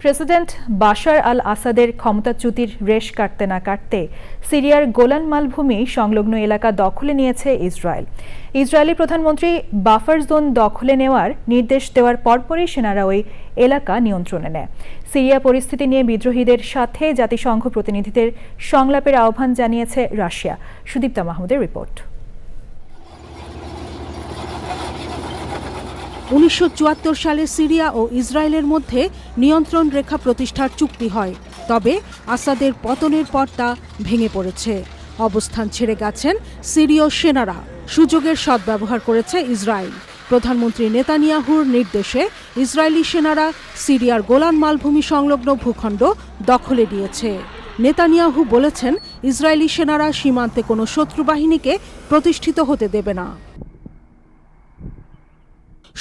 President Bashar আল আসাদের ক্ষমতাচ্যুতির রেশ কাটতে না কাটতে সিরিয়ার গোলান মালভূমি সংলগ্ন এলাকা দখলে নিয়েছে ইসরায়েল। ইসরায়েলি প্রধানমন্ত্রী বাফার জোন দখলে নেওয়ার নির্দেশ দেওয়ার পরপরই সেনারা ওই এলাকা নিয়ন্ত্রণে নেয়। সিরিয়া পরিস্থিতি নিয়ে বিদ্রোহীদের সাথে জাতিসংঘ প্রতিনিধিদের সংলাপের আহ্বান জানিয়েছে রাশিয়া। সুদীপ্তা মাহমুদের রিপোর্ট। উনিশশো চুয়াত্তর সালে সিরিয়া ও ইসরায়েলের মধ্যে নিয়ন্ত্রণ রেখা প্রতিষ্ঠার চুক্তি হয়। তবে আসাদের পতনের পর তা ভেঙে পড়েছে। অবস্থান ছেড়ে গেছেন সিরীয় সেনারা। সুযোগের সদ্ব্যবহার করেছে ইসরায়েল। প্রধানমন্ত্রী নেতানিয়াহুর নির্দেশে ইসরায়েলি সেনারা সিরিয়ার গোলান মালভূমি সংলগ্ন ভূখণ্ড দখলে নিয়েছে। নেতানিয়াহু বলেছেন, ইসরায়েলি সেনারা সীমান্তে কোনো শত্রু বাহিনীকে প্রতিষ্ঠিত হতে দেবে না।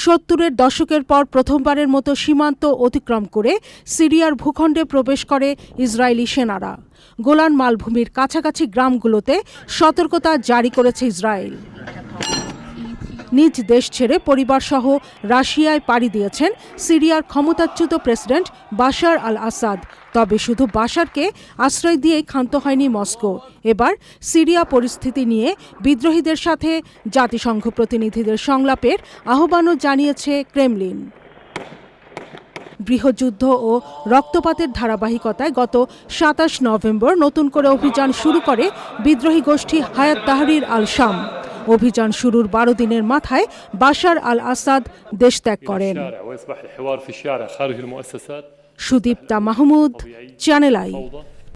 সত্তরের দশকের পর প্রথমবারের মতো সীমান্ত অতিক্রম করে সিরিয়ার ভূখণ্ডে প্রবেশ করে ইসরায়েলি সেনারা। গোলান মালভূমির কাছাকাছি গ্রামগুলোতে সতর্কতা জারি করেছে ইসরায়েল। নিজ দেশ ছেড়ে পরিবারসহ রাশিয়ায় পাড়ি দিয়েছেন সিরিয়ার ক্ষমতাচ্যুত প্রেসিডেন্ট বাশার আল আসাদ তবে শুধু বাশারকে আশ্রয় দিয়েই ক্ষান্ত হয়নি মস্কো। এবার সিরিয়া পরিস্থিতি নিয়ে বিদ্রোহীদের সাথে জাতিসংঘ প্রতিনিধিদের সংলাপের আহ্বানও জানিয়েছে ক্রেমলিন। গৃহযুদ্ধ ও রক্তপাতের ধারাবাহিকতায় গত সাতাশ নভেম্বর নতুন করে অভিযান শুরু করে বিদ্রোহী গোষ্ঠী হায়াত তাহরির আল শাম অভিযান শুরুর বারো দিনের মাথায় বাশার আল আসাদ দেশ ত্যাগ করেন। Sudipta Mahmud channel I